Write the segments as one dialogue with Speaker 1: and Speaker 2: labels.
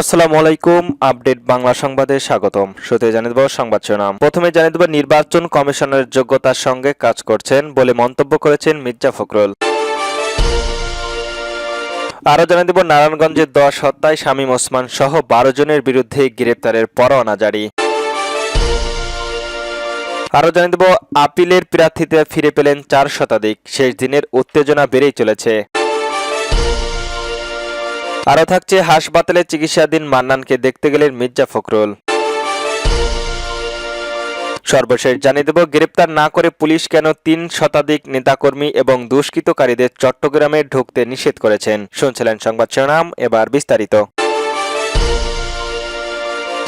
Speaker 1: আসসালামু আলাইকুম, আপডেট বাংলা সংবাদে স্বাগতম। শুরুতে জানিয়ে দেব সংবাদ শিরোনাম। প্রথমে জানিয়ে দেব নির্বাচন কমিশনের যোগ্যতার সঙ্গে কাজ করছেন বলে মন্তব্য করেছেন মির্জা ফখরুল। আরও জানিয়ে দেব নারায়ণগঞ্জের দশ হত্যায় শামীম ওসমান সহ বারো জনের বিরুদ্ধে গ্রেপ্তারের পরোয়ানা জারি। আরও জানিয়ে দেব, আপিলের প্রার্থীতে ফিরে পেলেন চার শতাধিক। শেষ দিনের উত্তেজনা বেড়েই চলেছে। আরও থাকছে হাসপাতালে চিকিৎসাধীন মান্নানকে দেখতে গেলেন মির্জা ফখরুল। সর্বশেষ জানিয়ে দেব, গ্রেপ্তার না করে পুলিশ কেন তিন শতাধিক নেতাকর্মী এবং দুষ্কৃতকারীদের চট্টগ্রামে ঢুকতে নিষেধ করেছেন? শুনছিলেন সংবাদ শিরোনাম, এবার বিস্তারিত।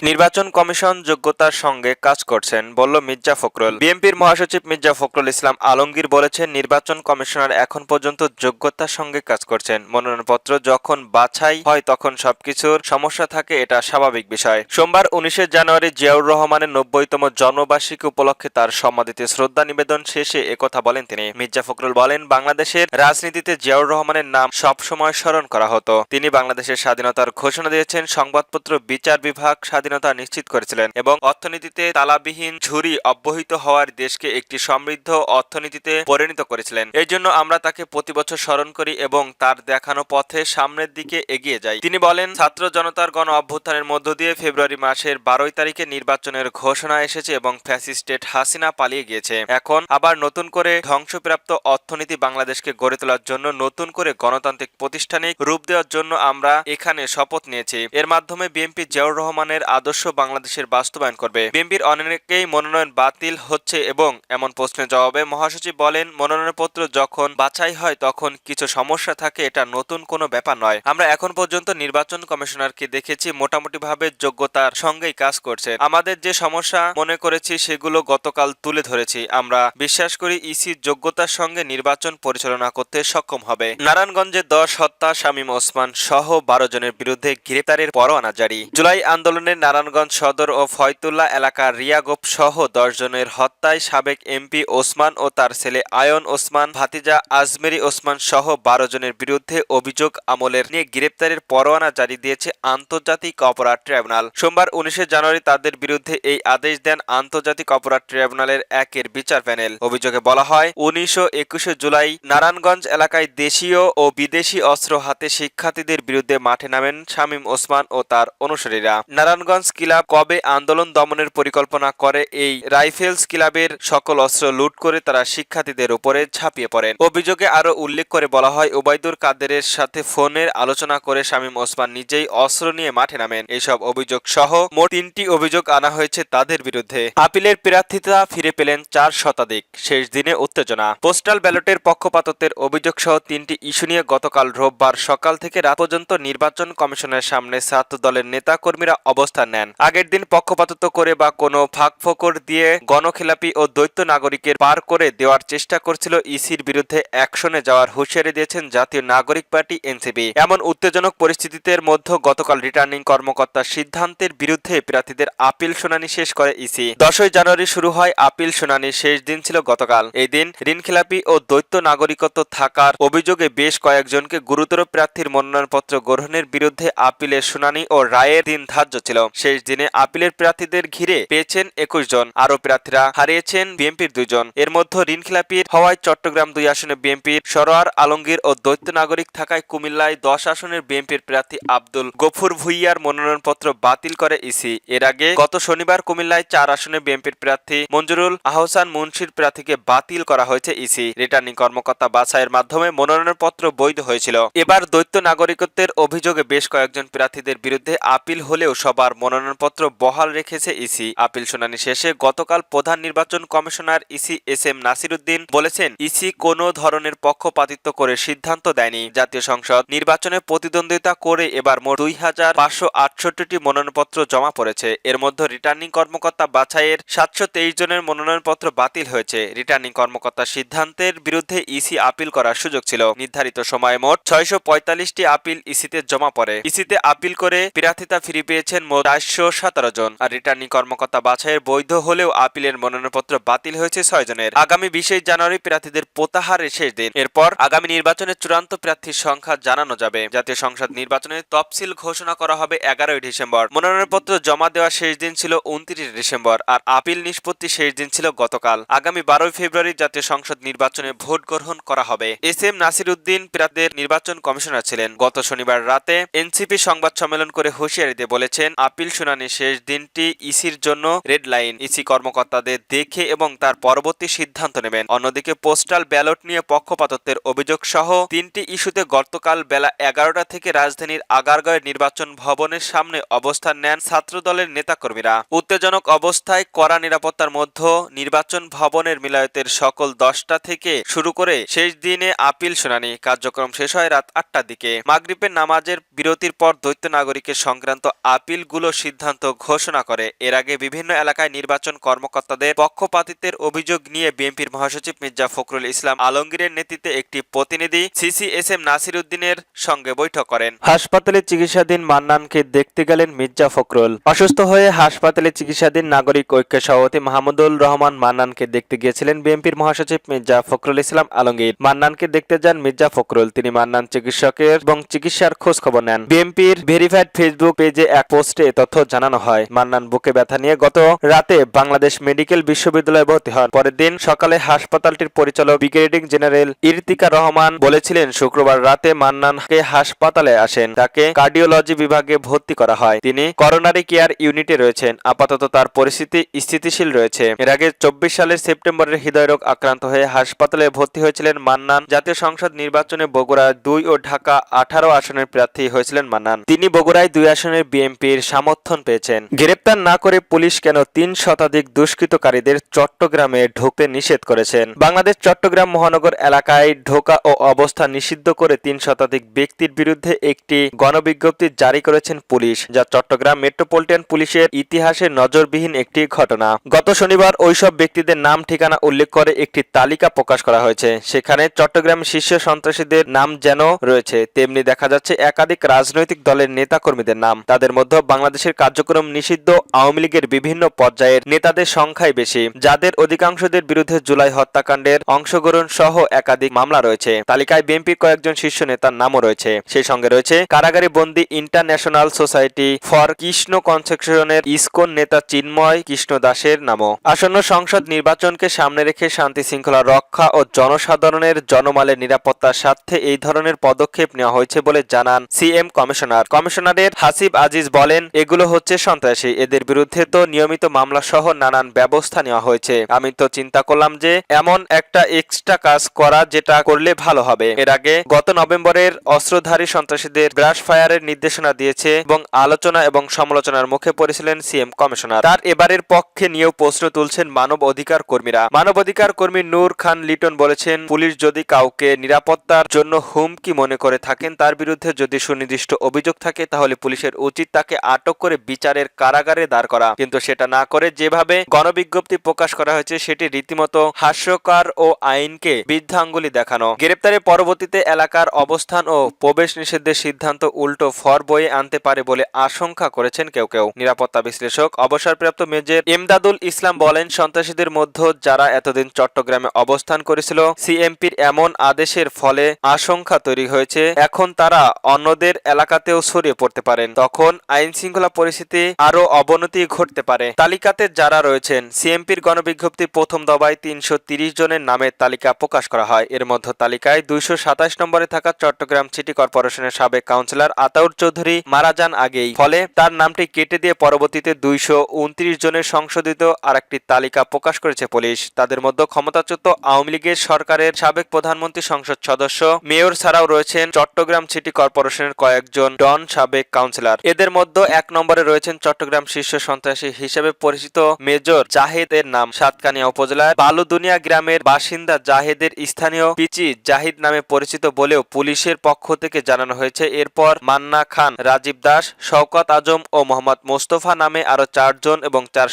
Speaker 1: নির্বাচন কমিশন যোগ্যতার সঙ্গে কাজ করছেন, বলল মির্জা ফখরুল। বিএনপির মহাসচিব মির্জা ফখরুল ইসলাম আলমগীর বলেছেন, নির্বাচন কমিশনার এখন পর্যন্ত যোগ্যতার সঙ্গে কাজ করছেন। মনোনয়নপত্র যখন বাছাই হয় তখন সবকিছুর সমস্যা থাকে, এটা স্বাভাবিক বিষয়। সোমবার উনিশে জানুয়ারি জিয়াউর রহমানের নব্বইতম জন্মবার্ষিকী উপলক্ষে তার সমাধিতে শ্রদ্ধা নিবেদন শেষে একথা বলেন তিনি। মির্জা ফখরুল বলেন, বাংলাদেশের রাজনীতিতে জিয়াউর রহমানের নাম সবসময় স্মরণ করা হতো। তিনি বাংলাদেশের স্বাধীনতার ঘোষণা দিয়েছেন, সংবাদপত্র বিচার বিভাগ স্বাধীনতা নিশ্চিত করেছিলেন এবং অর্থনীতিতে তালাবিহীন ঝুরি অব্যাহত হওয়ার দেশকে একটি সমৃদ্ধ অর্থনীতিতে পরিণত করেছিলেন। এই জন্য আমরা তাকে প্রতি বছর স্মরণ করি এবং তার দেখানো পথে সামনের দিকে এগিয়ে যাই। তিনি বলেন, ছাত্র জনতার গণ অভ্যুত্থানের মধ্য দিয়ে ফেব্রুয়ারি মাসের বারোই তারিখে নির্বাচনের ঘোষণা এসেছে এবং ফ্যাসিস্টেট হাসিনা পালিয়ে গিয়েছে। এখন আবার নতুন করে ধ্বংসপ্রাপ্ত অর্থনীতি বাংলাদেশকে গড়ে তোলার জন্য নতুন করে গণতান্ত্রিক প্রতিষ্ঠানিক রূপ দেওয়ার জন্য আমরা এখানে শপথ নিয়েছি। এর মাধ্যমে বিএনপি জিয়াউর রহমানের আদর্শ বাংলাদেশের বাস্তবায়ন করবে। বিএনপির অনেকেই মনোনয়ন বাতিল হচ্ছে এবং এমন প্রশ্নের জবাবে মহাসচিব বলেন মনোনয়নপত্র যখন বাছাই হয় তখন কিছু সমস্যা থাকে, এটা নতুন কোনো ব্যাপার নয়। আমরা এখন পর্যন্ত নির্বাচন কমিশনারকে দেখেছি মোটামুটি ভাবে যোগ্যতার সঙ্গেই কাজ করছে। আমাদের যে সমস্যা মনে করেছি সেগুলো গতকাল তুলে ধরেছি। আমরা বিশ্বাস করি ইসি যোগ্যতার সঙ্গে নির্বাচন পরিচালনা করতে সক্ষম হবে। নারায়ণগঞ্জে দশ হত্যা শামীম ওসমান সহ বারো জনের বিরুদ্ধে গ্রেপ্তারের পরোয়ানা জারি। জুলাই আন্দোলনে নারায়ণগঞ্জ সদর ও ফয়তুল্লাহ এলাকার রিয়াগোপ সহ দশ জনের হত্যায় সাবেক এমপি ওসমান ও তার ছেলে আয়ন ওসমান, ভাতিজা আজমেরি ওসমান সহ বারো জনের বিরুদ্ধে অভিযোগ আমলের নিয়ে গ্রেপ্তারের পরোয়ানা জারি দিয়েছে আন্তর্জাতিক অপরাধ ট্রাইব্যুনাল। সোমবার উনিশে জানুয়ারি তাদের বিরুদ্ধে এই আদেশ দেন আন্তর্জাতিক অপরাধ ট্রাইব্যুনালের একের বিচার প্যানেল। অভিযোগে বলা হয়, উনিশশো একুশে জুলাই নারায়ণগঞ্জ এলাকায় দেশীয় ও বিদেশি অস্ত্র হাতে শিক্ষার্থীদের বিরুদ্ধে মাঠে নামেন শামীম ওসমান ও তার অনুসারীরা। নারায়ণগঞ্জ ক্লাব কবে আন্দোলন দমনের পরিকল্পনা করে এই রাইফেলস ক্লাবের সকল অস্ত্র লুট করে তারা শিক্ষার্থীদের উপরে ঝাঁপিয়ে পড়েন। অভিযোগে আরও উল্লেখ করে বলা হয় ওবায়দুর কাদেরের সাথে ফোনের আলোচনা করে শামীম ওসমান নিজেই অস্ত্র নিয়ে মাঠে নামেন। এইসব অভিযোগ সহ মোট তিনটি অভিযোগ আনা হয়েছে তাদের বিরুদ্ধে। আপিলের প্রার্থিতা ফিরে পেলেন চার শতাধিক। শেষ দিনে উত্তেজনা। পোস্টাল ব্যালটের পক্ষপাতত্বের অভিযোগ সহ তিনটি ইস্যু নিয়ে গতকাল রোববার সকাল থেকে রাত পর্যন্ত নির্বাচন কমিশনের সামনে ছাত্র দলের নেতা কর্মীরা অবস্থান নেন। আগের দিন পক্ষপাতত্ব করে বা কোনো ফাঁক ফোকর দিয়ে গণখিলাপি ও দ্বৈত নাগরিকের পার করে দেওয়ার চেষ্টা করছিল ইসির বিরুদ্ধে অ্যাকশনে যাওয়ার হুঁশিয়ারি দিয়েছেন জাতীয় নাগরিক পার্টি এনসিপি। এমন উত্তেজনক পরিস্থিতিতে মধ্যে গতকাল রিটার্নিং কর্মকর্তার সিদ্ধান্তের বিরুদ্ধে প্রার্থীদের আপিল শুনানি শেষ করে ইসি। দশই জানুয়ারি শুরু হয় আপিল শুনানির শেষ দিন ছিল গতকাল। এই দিন ঋণখেলাপি ও দ্বৈত নাগরিকত্ব থাকার অভিযোগে বেশ কয়েকজনকে গুরুতর প্রার্থীর মনোনয়নপত্র গ্রহণের বিরুদ্ধে আপিলের শুনানি ও রায়ের দিন ধার্য ছিল। শেষ দিনে আপিলের প্রার্থীদের ঘিরে পেয়েছেন একুশ জন। আরও প্রার্থীরা হারিয়েছেন বিএনপির দুজন। এর মধ্যে ঋণখেলাপির হওয়ায় চট্টগ্রাম দুই আসনে বিএনপির সরোয়ার আলমগীর ও দ্বৈত নাগরিক থাকায় কুমিল্লায় দশ আসনের বিএনপির প্রার্থী আব্দুল গফুর ভুইয়ার মনোনয়নপত্র বাতিল করে ইসি। এর আগে গত শনিবার কুমিল্লায় চার আসনে বিএনপির প্রার্থী মঞ্জুরুল আহসান মুন্সির প্রার্থীকে বাতিল করা হয়েছে ইসি। রিটার্নিং কর্মকর্তা বাছাইয়ের মাধ্যমে মনোনয়নপত্র বৈধ হয়েছিল। এবার দ্বৈত নাগরিকত্বের অভিযোগে বেশ কয়েকজন প্রার্থীদের বিরুদ্ধে আপিল হলেও সবার মনোনয়নপত্র বহাল রেখেছে ইসি। আপিল শুনানি শেষে গতকাল প্রধান নির্বাচন commissioner EC S M Nasiruddin বলেছেন, ইসি কোনো ধরনের পক্ষপাতিত্ব করে সিদ্ধান্ত দেয়নি। জাতীয় সংসদ নির্বাচনে প্রতিদ্বন্দ্বিতা করে এবার মোট দুই হাজার পাঁচশো আটষট্টিটি মনোনয়নপত্র জমা পড়েছে। এর মধ্যে রিটার্নিং কর্মকর্তা বাছাইয়ের সাতশো তেইশ জনের মনোনয়নপত্র বাতিল হয়েছে। রিটার্নিং কর্মকর্তার সিদ্ধান্তের বিরুদ্ধে ইসি আপিল করার সুযোগ ছিল। নির্ধারিত সময়ে মোট ছয়শো পঁয়তাল্লিশটি আপিল ইসিতে জমা পড়ে। ইসিতে আপিল করে প্রার্থিতা ফিরে পেয়েছেন মোট চারশো সতেরো জন। আর রিটার্নিং কর্মকর্তা বাছাইয়ের বৈধ হলেও আপিলের মনোনয়নপত্র বাতিল হয়েছে ছয় জনের। আগামী বিশে জানুয়ারি প্রার্থীদের প্রত্যাহারের শেষ দিন। এরপর আগামী নির্বাচনে চূড়ান্ত প্রার্থীর সংখ্যা জানানো যাবে। জাতীয় সংসদ নির্বাচনের তফসিল ঘোষণা করা হবে এগারোই ডিসেম্বর। মনোনয়নপত্র জমা দেওয়ার শেষ দিন ছিল উনত্রিশ ডিসেম্বর। আর আপিল নিষ্পত্তি শেষ দিন ছিল গতকাল। আগামী বারোই ফেব্রুয়ারি জাতীয় সংসদ নির্বাচনে ভোট গ্রহণ করা হবে। এস এম নাসির উদ্দিন প্রার্থীদের নির্বাচন কমিশনার ছিলেন। গত শনিবার রাতে এনসিপি সংবাদ সম্মেলন করে হুঁশিয়ারিতে বলেছেন আপিল শুনানি শেষ দিনটি ইসির জন্য রেড লাইন। ইসি কর্মকর্তাদের দেখে এবং তার পরবর্তী সিদ্ধান্ত নেবেন। অন্যদিকে পোস্টাল ব্যালট নিয়ে পক্ষপাতত্বের অভিযোগ সহ তিনটি ইস্যুতে গতকাল বেলা এগারোটা থেকে রাজধানীর আগারগাঁয়ের নির্বাচন ভবনের সামনে অবস্থান নেন ছাত্রদলের নেতাকর্মীরা। উত্তেজনক অবস্থায় কড়া নিরাপত্তার মধ্যে নির্বাচন ভবনের মিলায়তের সকল দশটা থেকে শুরু করে শেষ দিনে আপিল শুনানি। কার্যক্রম শেষ হয় রাত আটটার দিকে। মাগরিবের নামাজের বিরতির পর দৈত্য নাগরিকের সংক্রান্ত আপিলগুলো সিদ্ধান্ত ঘোষণা করে। এর আগে বিভিন্ন এলাকায় নির্বাচন কর্মকর্তাদের পক্ষপাতিত্বের অভিযোগ নিয়ে বিএনপির মহাসচিব মির্জা ফখরুল ইসলাম আলমগীরের নেতৃত্বে একটি প্রতিনিধি সিসিএসএম নাসির উদ্দিনের সঙ্গে বৈঠক করেন। হাসপাতালে চিকিৎসাধীন মান্নানকে দেখতে গেলেন মির্জা ফখরুল। অসুস্থ হয়ে হাসপাতালে চিকিৎসাধীন নাগরিক ঐক্য সভাপতি মাহমুদুল রহমান মান্নানকে দেখতে গিয়েছিলেন বিএনপির মহাসচিব মির্জা ফখরুল ইসলাম আলমগীর। মান্নানকে দেখতে যান মির্জা ফখরুল। তিনি মান্নান চিকিৎসকের এবং চিকিৎসার খোঁজ খবর নেন। বিএনপির ভেরিফাইড ফেসবুক পেজে এক পোস্টে তথ্য জানানো হয়। মান্নান বুকে ব্যথা নিয়ে গত রাতে বাংলাদেশ মেডিকেল বিশ্ববিদ্যালয়ে ভর্তি হন। পরের দিন সকালে হাসপাতালটির পরিচালক ব্রিগেডিং জেনারেল ইরতিকা রহমান বলেছিলেন, শুক্রবার রাতে মান্নানকে হাসপাতালে আসেন। তাকে কার্ডিওলজি বিভাগে ভর্তি করা হয়। তিনি করোনারি কেয়ার ইউনিটে রয়েছেন। আপাতত তার পরিস্থিতি স্থিতিশীল রয়েছে। এর আগে চব্বিশ সালের সেপ্টেম্বরের হৃদয়রোগ আক্রান্ত হয়ে হাসপাতালে ভর্তি হয়েছিলেন মান্নান। জাতীয় সংসদ নির্বাচনে বগুড়া দুই ও ঢাকা আঠারো আসনের প্রার্থী হয়েছিলেন মান্নান। তিনি বগুড়ায় দুই আসনের বিএনপির সমর্থন পেয়েছেন। গ্রেপ্তার না করে পুলিশ কেন তিন শতাধিক দুষ্কৃতকারীদের চট্টগ্রামে ঢুকতে নিষেধ করেছেন? বাংলাদেশ চট্টগ্রাম মহানগর এলাকায় ঢোকা ও অবস্থান নিষিদ্ধ করে তিন শতাধিক ব্যক্তির বিরুদ্ধে একটি গণবিজ্ঞপ্তি জারি করেছেন পুলিশ, যা চট্টগ্রাম মেট্রোপলিটন পুলিশের ইতিহাসে নজরবিহীন একটি ঘটনা। গত শনিবার ওইসব ব্যক্তিদের নাম, ঠিকানা উল্লেখ করে একটি তালিকা প্রকাশ করা হয়েছে। সেখানে চট্টগ্রাম শীর্ষ সন্ত্রাসীদের নাম যেন রয়েছে, তেমনি দেখা যাচ্ছে একাধিক রাজনৈতিক দলের নেতাকর্মীদের নাম। তাদের মধ্যে বাংলাদেশের কার্যক্রম নিষিদ্ধ, আওয়ামী লীগের বিভিন্ন পর্যায়ের নেতাদের সংখ্যাই বেশি, যাদের অধিকাংশদের বিরুদ্ধে জুলাই হত্যাকাণ্ডের অংশগ্রহণ সহ একাধিক মামলা রয়েছে। তালিকায় বিএনপির কয়েকজন শীর্ষ নেতার নামও রয়েছে। সেই সঙ্গে রয়েছে কারাগারে বন্দী ইন্টারন্যাশনাল সোসাইটি ফর কৃষ্ণ কনসেকশনের ইসকন নেতা চিন্ময় কৃষ্ণ দাসের নামও। আসন্ন সংসদ নির্বাচনকে সামনে রেখে শান্তি শৃঙ্খলা রক্ষা ও জনসাধারণের জনমালের নিরাপত্তার স্বার্থে এই ধরনের পদক্ষেপ নেওয়া হয়েছে বলে জানান সিএম কমিশনার। কমিশনারের হাসিব আজিজ বলেন এগুলো হচ্ছে সন্ত্রাসী। এদের বিরুদ্ধে তো নিয়মিত মামলা সহ নানান ব্যবস্থা নেওয়া হয়েছে। আমি তো চিন্তা করলাম যে, এমন একটা এক্সট্রা কাজ করা যেটা করলে ভালো হবে। এর আগে গত নভেম্বরের অস্ত্রধারী সন্ত্রাসীদের ব্রাশ ফায়ারের নির্দেশনা দিয়েছে এবং আলোচনা এবং সমালোচনার মুখে পড়েছিলেন সিএম কমিশনার। তার এবারের পক্ষে নিয়েও প্রশ্ন তুলছেন মানব অধিকার কর্মীরা। মানব অধিকার কর্মী নূর খান লিটন বলেছেন, পুলিশ যদি কাউকে নিরাপত্তার জন্য হুমকি মনে করে থাকেন, তার বিরুদ্ধে যদি সুনির্দিষ্ট অভিযোগ থাকে, তাহলে পুলিশের উচিত তাকে আটক করে বিচারের কারাগারে দাঁড় করা। কিন্তু সেটা না করে যেভাবে গণবিজ্ঞপ্তি প্রকাশ করা হয়েছে, সেটি রীতিমতো হাস্যকর ও আইনকে বৃদ্ধাঙ্গুলি দেখানো। গ্রেপ্তারের পরবর্তীতে এলাকার অবস্থান ও প্রবেশ নিষেধের সিদ্ধান্ত উল্টো ফর বয়ে আনতে পারে বলে আশঙ্কা করেছেন কেউ কেউ। নিরাপত্তা বিশ্লেষক, অবসরপ্রাপ্ত মেজর এমদাদুল ইসলাম বলেন, সন্ত্রাসীদের মধ্যে যারা এতদিন চট্টগ্রামে অবস্থান করেছিল, সিএমপির এমন আদেশের ফলে আশঙ্কা তৈরি হয়েছে। এখন তারা অন্যদের এলাকাতেও ছড়িয়ে পড়তে পারেন। তখন আইন শৃঙ্খলা পরিস্থিতি আরও অবনতি ঘটতে পারে। তালিকাতে যারা রয়েছেন, সিএমপির গণবিজ্ঞপ্তি প্রথম দবায় তিনশো জনের নামের তালিকা প্রকাশ করা হয়। এর মধ্যে তালিকায় দুইশো সাতাশ নম্বরে থাকা চট্টগ্রাম সিটি কর্পোরেশনের সাবেক কাউন্সিলর আতাউর চৌধুরী মারা যান আগেই। ফলে তার নামটি কেটে দিয়ে পরবর্তীতে দুইশো উনত্রিশ জনের সংশোধিত আরেকটি তালিকা প্রকাশ করেছে পুলিশ। তাদের মধ্যে ক্ষমতাচ্যুত আওয়ামী লীগের সরকারের সাবেক প্রধানমন্ত্রী সংসদ সদস্য, মেয়র ছাড়াও রয়েছেন চট্টগ্রাম সিটি কর্পোরেশনের কয়েকজন ডন সাবেক কাউন্সিলর। এদের মধ্যে এক নম্বরে রয়েছেন চট্টগ্রাম শীর্ষ সন্ত্রাসী হিসেবে পরিচিত মেজর জাহেদের নাম। সাতকানিয়া উপজেলার বালুদুনিয়া গ্রামের বাসিন্দা জাহেদের স্থানীয় পিচি জাহিদ নামে পরিচিত বলেও পুলিশের পক্ষ থেকে জানানো হয়েছে। এরপর মান্না খান, রাজীব দাস, শওকত আজম ও মোহাম্মদ মোস্তফা নামে আরও চারজন এবং চার